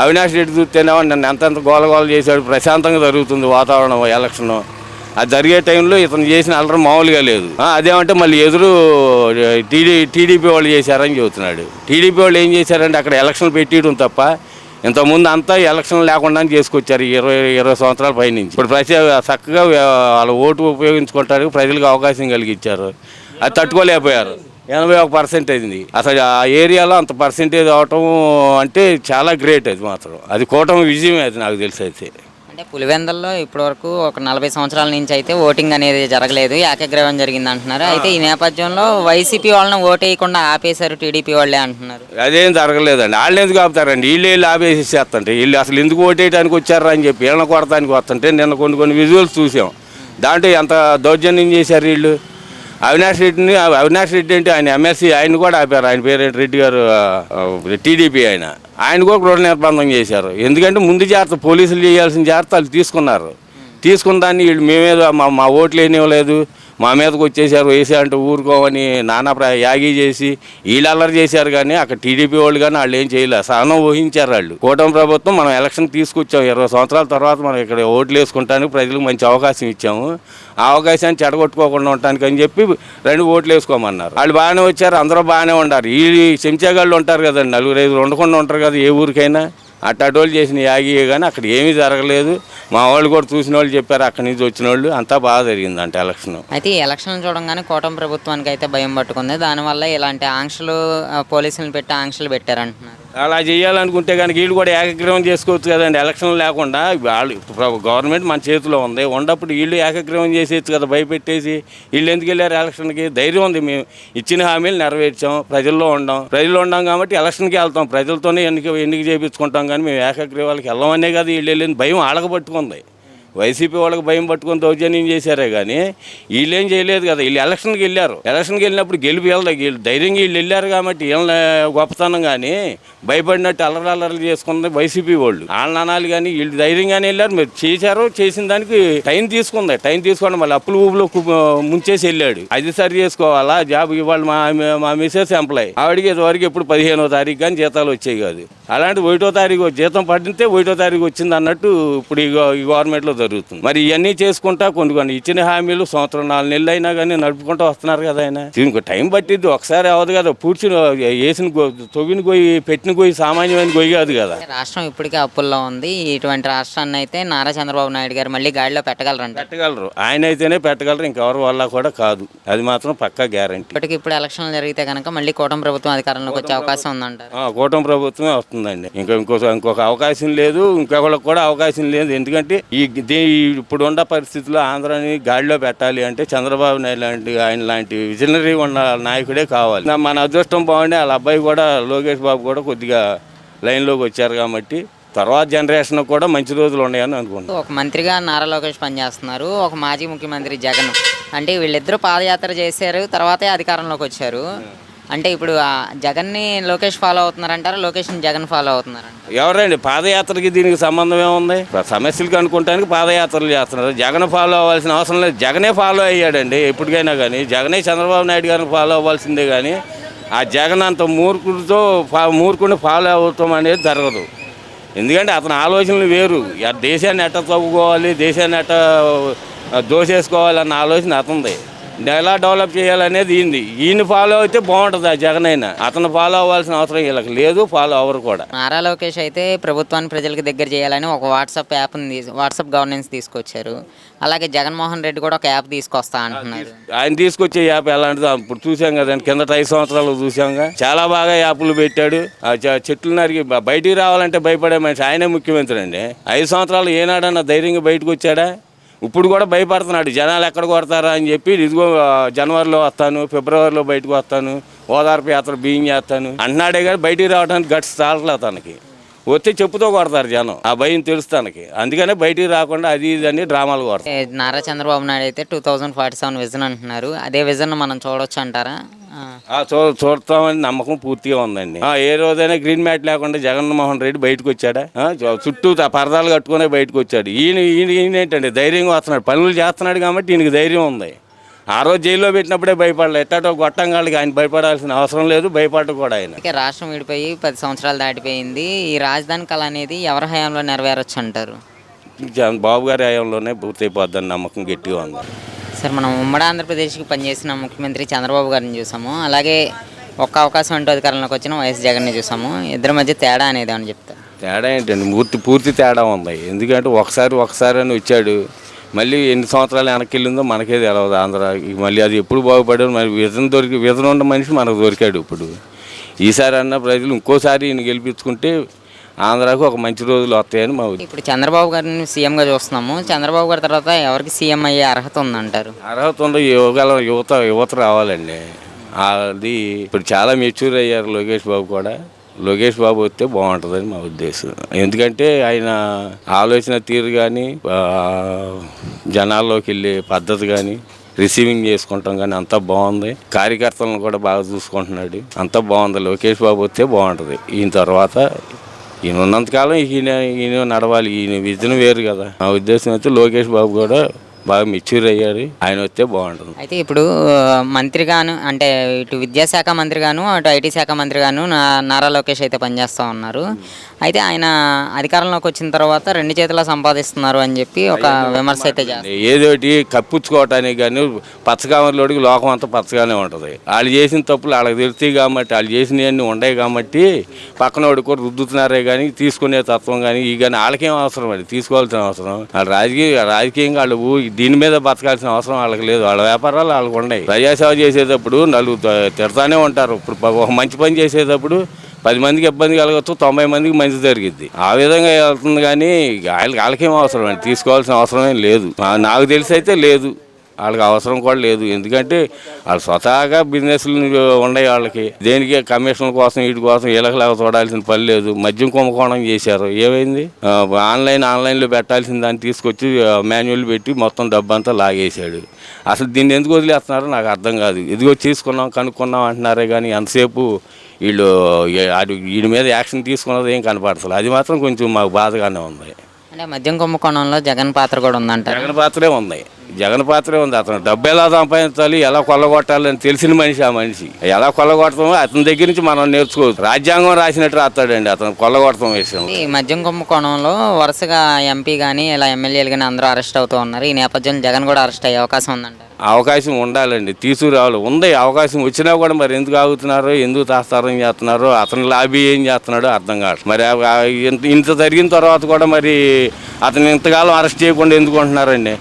అవినాష్ రెడ్డి చూస్తేనేమో నన్ను ఎంతెంత గోల గోల చేశాడు ప్రశాంతంగా జరుగుతుంది వాతావరణం ఎలక్షన్. అది జరిగే టైంలో ఇతను చేసిన అల్లరి మామూలుగా లేదు. అదేమంటే మళ్ళీ ఎదురు టీడీ టీడీపీ వాళ్ళు చేశారని చెబుతున్నాడు. టీడీపీ వాళ్ళు ఏం చేశారంటే అక్కడ ఎలక్షన్ పెట్టియడం తప్ప ఇంతకుముందు అంతా ఎలక్షన్ లేకుండా చేసుకొచ్చారు ఇరవై ఇరవై సంవత్సరాల పైనుంచి. ఇప్పుడు ప్రతి చక్కగా వాళ్ళ ఓటు ఉపయోగించుకుంటారు ప్రజలకు అవకాశం కలిగించారు అది తట్టుకోలేకపోయారు. ఎనభై ఒక పర్సెంట్ అయింది. అసలు ఆ ఏరియాలో అంత పర్సెంటేజ్ అవటం అంటే చాలా గ్రేట్ అది మాత్రం. అది కూటమి విజయమే అది నాకు తెలిసి అయితే. అంటే పులివెందల్లో ఇప్పటివరకు ఒక నలభై సంవత్సరాల నుంచి అయితే ఓటింగ్ అనేది జరగలేదు. ఏకగ్రీవం జరిగింది అంటున్నారు. అయితే ఈ నేపథ్యంలో వైసీపీ వాళ్ళని ఓటు వేయకుండా ఆపేశారు టీడీపీ వాళ్ళే అంటున్నారు. అదేం జరగలేదండి. వాళ్ళు ఎందుకు ఆపుతారండి? వీళ్ళు వీళ్ళు ఆపేసి చేస్తుంటే వీళ్ళు అసలు ఎందుకు ఓటేయడానికి వచ్చారా అని చెప్పి వీళ్ళని కొడతానికి వస్తుంటే నిన్న కొన్ని కొన్ని విజువల్స్ చూసాం. దాంట్లో ఎంత దౌర్జన్యం చేశారు వీళ్ళు? అవినాష్ రెడ్డిని అవినాష్ రెడ్డి అంటే ఆయన ఎమ్మెల్సీ ఆయన కూడా ఆపారు. ఆయన పేరు రెడ్డి గారు టీడీపీ ఆయన. ఆయన కూడా గృహ నిర్బంధం చేశారు. ఎందుకంటే ముందు జాగ్రత్త పోలీసులు చేయాల్సిన జాగ్రత్త వాళ్ళు తీసుకున్నారు. తీసుకున్న దాన్ని వీళ్ళు మేమేదో మా మా ఓట్లు ఏనివ్వలేదు మా మీదకి వచ్చేసారు వేసా అంటే ఊరుకోమని నానా ప్ర యాగి చేసి వీళ్ళు అల్లరి చేశారు కానీ అక్కడ టీడీపీ వాళ్ళు కానీ వాళ్ళు ఏం చేయలేదు సహనం ఊహించారు వాళ్ళు. కూటమి ప్రభుత్వం మనం ఎలక్షన్ తీసుకొచ్చాం. ఇరవై సంవత్సరాల తర్వాత మనం ఇక్కడ ఓట్లు వేసుకుంటానికి ప్రజలకు మంచి అవకాశం ఇచ్చాము. ఆ అవకాశాన్ని చెడగొట్టుకోకుండా ఉండటానికి అని చెప్పి రెండు ఓట్లు వేసుకోమన్నారు. వాళ్ళు బాగానే వచ్చారు అందరూ బాగానే ఉండారు ఈ చెంచాగాళ్ళు ఉంటారు కదండి నలుగురు ఐదు ఉండకుండా ఉంటారు కదా ఏ ఊరికైనా. అట్టటోళ్ళు చేసిన యాగి కానీ అక్కడ ఏమీ జరగలేదు. మా వాళ్ళు కూడా చూసిన వాళ్ళు చెప్పారు అక్కడి నుంచి వచ్చిన వాళ్ళు. అంతా బాగా జరిగిందంట ఎలక్షన్. అయితే ఈ ఎలక్షన్ చూడంగానే కూటమి ప్రభుత్వానికి అయితే భయం పట్టుకుంది. దానివల్ల ఇలాంటి ఆంక్షలు పోలీసులను పెట్టి ఆంక్షలు పెట్టారంటున్నారు. అలా చేయాలనుకుంటే కనుక వీళ్ళు కూడా ఏకగ్రీవం చేసుకోవచ్చు కదండి. ఎలక్షన్ లేకుండా వాళ్ళు గవర్నమెంట్ మన చేతిలో ఉంది. ఉండప్పుడు వీళ్ళు ఏకగ్రీవం చేసేయచ్చు కదా భయపెట్టేసి. వీళ్ళు ఎందుకు వెళ్ళారు ఎలక్షన్కి? ధైర్యం ఉంది. మేము ఇచ్చిన హామీలు నెరవేర్చాం. ప్రజల్లో ఉండాం. ప్రజల్లో ఉండాం కాబట్టి ఎలక్షన్కి వెళ్తాం. ప్రజలతోనే ఎన్నిక ఎన్నిక చేయించుకుంటాం కానీ మేము ఏకగ్రీవాలకి వెళ్ళమనే కదా వీళ్ళు వెళ్ళింది. భయం ఆడకపట్టుకుంది వైసీపీ వాళ్ళకి భయం పట్టుకొని దౌర్జన్యం చేశారే కానీ వీళ్ళు ఏం చేయలేదు కదా. వీళ్ళు ఎలక్షన్కి వెళ్ళారు. ఎలక్షన్కి వెళ్ళినప్పుడు గెలిపి వెళ్దాం వీళ్ళు ధైర్యంగా వీళ్ళు వెళ్ళారు కాబట్టి వీళ్ళ గొప్పతనం కానీ భయపడినట్టు అల్లరల్లరలు చేసుకుంది వైసీపీ వాళ్ళు. వాళ్ళ అనాలి కానీ వీళ్ళు ధైర్యంగానే వెళ్ళారు. మీరు చేశారు చేసిన దానికి టైం తీసుకుంది. టైం తీసుకోండి మళ్ళీ అప్పులు ఊపులో ముంచేసి వెళ్ళాడు. అది సరి చేసుకోవాలా? జాబ్ ఇవాళ మా మా మిసెస్ ఎంప్లాయ్. ఆవిడకి వరకు ఎప్పుడు పదిహేనో తారీఖు కానీ జీతాలు వచ్చాయి కాదు. అలాంటి ఒకటో తారీఖు జీతం పడితే ఒకటో తారీఖు వచ్చింది అన్నట్టు ఇప్పుడు ఈ ఈ గవర్నమెంట్లో జరుగుతుంది. మరి ఇవన్నీ చేసుకుంటా కొన్ని కొన్ని ఇచ్చిన హామీలు సంవత్సరం నాలుగు నెలలు అయినా కానీ నడుపుకుంటూ వస్తున్నారు కదా ఆయన. దీనికి టైం పట్టిద్ది. ఒకసారి అవ్వదు కదా పూడ్చి వేసిన తొవ్విన గొయ్యి పెట్టిన గొయ్యి సామాన్యమైన గొయ్యి కాదు కదా. రాష్ట్రం ఇప్పటికే అప్పుల్లో ఉంది. ఇటువంటి రాష్ట్రాన్ని అయితే నారా చంద్రబాబు నాయుడు గారు మళ్ళీ గాడిలో పెట్టగలరంట. పెట్టగలరు. ఆయన అయితేనే పెట్టగలరు. ఇంకెవరి వల్ల కూడా కాదు. అది మాత్రం పక్కా గ్యారంటీ ఇప్పటికి ఇప్పుడు ఎలక్షన్లు జరిగితే కనుక మళ్ళీ కూటమి ప్రభుత్వం అధికారంలోకి వచ్చే అవకాశం ఉందంటారు. ఆ, కూటమి ప్రభుత్వమే వస్తుందండి. ఇంకా ఇంకో ఇంకొక అవకాశం లేదు. ఇంకొకళ్ళకి కూడా అవకాశం లేదు. ఎందుకంటే ఈ దీ- ఇప్పుడు ఉన్న పరిస్థితుల్లో ఆంధ్రాని గాడిలో పెట్టాలి అంటే చంద్రబాబు నాయుడు లాంటి ఆయన లాంటి విజనరీ ఉన్న నాయకుడే కావాలి. మన అదృష్టం బాగుండే వాళ్ళ అబ్బాయి కూడా లోకేష్ బాబు కూడా కొద్దిగా లైన్లోకి వచ్చారు కాబట్టి తర్వాత జనరేషన్ కూడా మంచి రోజులు ఉన్నాయని అనుకుంటున్నాను. ఒక మంత్రిగా నారా లోకేష్ పనిచేస్తున్నారు. ఒక మాజీ ముఖ్యమంత్రి జగన్. అంటే వీళ్ళిద్దరూ పాదయాత్ర చేశారు తర్వాతే అధికారంలోకి వచ్చారు. అంటే ఇప్పుడు జగన్ని లోకేష్ ఫాలో అవుతున్నారంటారా? లోకేష్ని జగన్ ఫాలో అవుతున్నారంట ఎవరండి? పాదయాత్రకి దీనికి సంబంధం ఏముంది? సమస్యలు అనుకుంటానికి పాదయాత్రలు చేస్తున్నారు. జగన్ ఫాలో అవ్వాల్సిన అవసరం లేదు. జగనే ఫాలో అయ్యాడండి ఎప్పటికైనా కానీ జగనే చంద్రబాబు నాయుడు గారిని ఫాలో అవ్వాల్సిందే కానీ ఆ జగన్ అంత మూర్ఖుడితో ఫా మూర్ఖుడిని ఫాలో అవుతాం అనేది జరగదు. ఎందుకంటే అతని ఆలోచనలు వేరు. దేశాన్ని ఎట్ట తవ్వుకోవాలి దేశాన్ని ఎట్ట ఆ, దోసేసుకోవాలన్న ఆలోచన అతనిది. ఎలా డెవలప్ చేయాలనేది ఈయనది. ఈయన ఫాలో అయితే బాగుంటుంది ఆ జగన్ అయినా. అతను ఫాలో అవ్వాల్సిన అవసరం వీళ్ళకి లేదు ఫాలో అవ్వరు కూడా. నారా లోకేష్ అయితే ప్రభుత్వాన్ని ప్రజలకు దగ్గర చేయాలని ఒక వాట్సాప్ యాప్ని వాట్సాప్ గవర్నెన్స్ తీసుకొచ్చారు. అలాగే జగన్మోహన్ రెడ్డి కూడా ఒక యాప్ తీసుకొస్తా అంటున్నారు ఆయన తీసుకొచ్చే యాప్ ఎలాంటిదో ఇప్పుడు చూసాం కదండి కింద ఐదు సంవత్సరాలు చూసాంగా చాలా బాగా యాప్లు పెట్టాడు. ఆ చెట్లు నరికి బయటికి రావాలంటే భయపడే మనిషి ఆయనే ముఖ్యమంత్రి అండి. ఐదు సంవత్సరాలు ఏనాడన్నా ధైర్యంగా బయటకు వచ్చాడా? ఇప్పుడు కూడా భయపడుతున్నాడు. జనాలు ఎక్కడ కొడతారా అని చెప్పి ఇదిగో జనవరిలో వస్తాను ఫిబ్రవరిలో బయటకు వస్తాను ఓదార్పు యాత్ర బియ్యం చేస్తాను అన్నాడే కానీ బయటికి రావడానికి గట్స్ చాలట్లేదు తనకి. వస్తే చెప్పుతో కొడతారు జనం. ఆ భయం తెలుసు తనకి. అందుకనే బయటికి రాకుండా అది ఇది అని డ్రామాలు కొడతారు. నారా చంద్రబాబు నాయుడు అయితే two thousand forty seven vision అంటున్నారు. అదే విజన్ మనం చూడొచ్చు అంటారా? చూడతామని నమ్మకం పూర్తిగా ఉందండి. ఆ, ఏ రోజైనా గ్రీన్ మ్యాట్ లేకుండా జగన్మోహన్ రెడ్డి బయటకు వచ్చాడా? చుట్టూ పరదాలు కట్టుకునే బయటకు వచ్చాడు. ఈయన ఈయన ఈయన ఏంటండి? ధైర్యంగా వస్తున్నాడు. పనులు చేస్తున్నాడు కాబట్టి ఈయనకి ధైర్యం ఉంది. ఆ రోజు జైల్లో పెట్టినప్పుడే భయపడలేదు ఎట్టాటో గొట్టంగాళ్ళకి ఆయన భయపడాల్సిన అవసరం లేదు భయపడదు కూడా ఆయన. రాష్ట్రం విడిపోయి పది సంవత్సరాలు దాటిపోయింది. ఈ రాజధాని కళ అనేది ఎవరి హయాంలో నెరవేరొచ్చు అంటారు బాబు గారి హయాంలోనే పూర్తయిపోద్దని నమ్మకం గట్టిగా ఉంది. సార్ మనం ఉమ్మడి ఆంధ్రప్రదేశ్కి పనిచేసిన ముఖ్యమంత్రి చంద్రబాబు గారిని చూసాము. అలాగే ఒక్క అవకాశం అంటూ అధికారంలోకి వచ్చిన వైఎస్ జగన్ని చూసాము. ఇద్దరి మధ్య తేడా అనేది అని చెప్తారు? తేడా ఏంటండి? పూర్తి పూర్తి తేడా ఉంది. ఎందుకంటే ఒకసారి ఒకసారి అని వచ్చాడు. మళ్ళీ ఎన్ని సంవత్సరాలు వెనక్కి వెళ్ళిందో మనకే తెలవదు ఆంధ్ర. మళ్ళీ అది ఎప్పుడు బాగుపడాడు మరి విజన్ దొరికి విజన్ ఉన్న మనిషి మనకు దొరికాడు ఇప్పుడు. ఈసారి అన్న ప్రజలు ఇంకోసారి ఈయన గెలిపించుకుంటే ఆంధ్రాకు ఒక మంచి రోజులు వస్తాయని మా ఉద్దేశం. ఇప్పుడు చంద్రబాబు గారిని సీఎంగా చూస్తున్నాము. చంద్రబాబు గారి తర్వాత ఎవరికి సీఎం అయ్యే అర్హత ఉందంటారు? అర్హత ఉందో యువగల యువత యువత రావాలండి. అది ఇప్పుడు చాలా మెచ్యూర్ అయ్యారు లోకేష్ బాబు కూడా. లోకేష్ బాబు వస్తే బాగుంటుందని మా ఉద్దేశం. ఎందుకంటే ఆయన ఆలోచన తీరు కానీ జనాల్లోకి వెళ్ళే పద్ధతి కానీ రిసీవింగ్ చేసుకుంటాం కానీ అంతా బాగుంది. కార్యకర్తలను కూడా బాగా చూసుకుంటున్నాడు. అంతా బాగుంది. లోకేష్ బాబు వస్తే బాగుంటుంది. ఈయన తర్వాత ఈయన ఉన్నంతకాలం ఈయన ఈయన నడవాలి. ఈయన విజన్ వేరు కదా. నా ఉద్దేశం అయితే లోకేష్ బాబు కూడా బాగా మెచ్యూర్ అయ్యారు ఆయన వస్తే బాగుంటుంది. అయితే ఇప్పుడు మంత్రిగాను అంటే ఇటు విద్యాశాఖ మంత్రిగాను అటు ఐటీ శాఖ మంత్రిగాను నా నారా లోకేష్ అయితే పనిచేస్తూ ఉన్నారు. అయితే ఆయన అధికారంలోకి వచ్చిన తర్వాత రెండు చేతుల సంపాదిస్తున్నారు అని చెప్పి ఒక విమర్శ అయితే చేస్తారు. ఏదోటి కప్పించుకోవటానికి కానీ పచ్చకామర్లోడికి లోకం అంతా పచ్చగానే ఉంటుంది. వాళ్ళు చేసిన తప్పులు వాళ్ళకి తెలుస్తాయి కాబట్టి వాళ్ళు చేసినవన్నీ ఉండవు కాబట్టి పక్కనోడు కూడా రుద్దుతున్నారే కానీ తీసుకునే తత్వం కానీ ఈ కానీ వాళ్ళకేం అవసరం అది తీసుకోవాల్సిన అవసరం. వాళ్ళు రాజకీయ రాజకీయంగా వాళ్ళు దీని మీద బతకాల్సిన అవసరం వాళ్ళకి లేదు. వాళ్ళ వ్యాపారాలు వాళ్ళకి ఉన్నాయి ప్రజాసేవ చేసేటప్పుడు నలుగురు తిడతానే ఉంటారు. ఇప్పుడు ఒక మంచి పని చేసేటప్పుడు పది మందికి ఇబ్బంది కలగచ్చు తొంభై మందికి మంచి జరిగిద్ది. ఆ విధంగా వెళ్తుంది కానీ వాళ్ళకి వాళ్ళకేం అవసరం అండి? తీసుకోవాల్సిన అవసరం ఏం లేదు. నాకు తెలిసి అయితే లేదు. వాళ్ళకి అవసరం కూడా లేదు. ఎందుకంటే వాళ్ళు స్వతహాగా బిజినెస్లు ఉన్నాయి వాళ్ళకి. దేనికి కమిషన్ కోసం వీటి కోసం ఇలకలాగా చూడాల్సిన పని లేదు. మద్యం కుంభకోణం చేశారు. ఏమైంది? ఆన్లైన్ ఆన్లైన్లో పెట్టాల్సిన దాన్ని తీసుకొచ్చి మాన్యువల్ పెట్టి మొత్తం డబ్బంతా లాగేశాడు. అసలు దీన్ని ఎందుకు వదిలేస్తున్నారో నాకు అర్థం కాదు. ఇదిగో తీసుకున్నాం కనుక్కున్నాం అంటున్నారే కానీ ఎంతసేపు వీళ్ళు వీడి మీద యాక్షన్ తీసుకున్నది ఏం కనపడతలేదు. అది మాత్రం కొంచెం మాకు బాధగానే ఉంది. అంటే మద్యం కుంభకోణంలో జగన్ పాత్ర కూడా ఉందంటారు? జగన్ పాత్రే ఉంది. జగన్ పాత్రే ఉంది అతను. డబ్బు ఎలా సంపాదించాలి ఎలా కొల్లగొట్టాలని తెలిసిన మనిషి ఆ మనిషి. ఎలా కొల్లగొడతామో అతని దగ్గర నుంచి మనం నేర్చుకోవచ్చు. రాజ్యాంగం రాసినట్టు రాస్తాడండి అతను కొల్లగొడతాం విషయం ఈ మద్యం కుంభకోణంలో వరుసగా ఎంపీ కానీ ఇలా ఎమ్మెల్యేలు కానీ అందరూ అరెస్ట్ అవుతూ ఉన్నారు. ఈ నేపథ్యంలో జగన్ కూడా అరెస్ట్ అయ్యే అవకాశం ఉందంటారు? అవకాశం ఉండాలండి. తీసుకురావాలి. ఉంది అవకాశం వచ్చినా కూడా మరి ఎందుకు ఆగుతున్నారో ఎందుకు తాస్తారం చేస్తున్నారో అతను లాబీ ఏం చేస్తున్నాడో అర్థం కాదు మరి ఇంత ఇంత జరిగిన తర్వాత కూడా మరి అతను ఇంతకాలం అరెస్ట్ చేయకుండా ఎందుకు అంటున్నారండి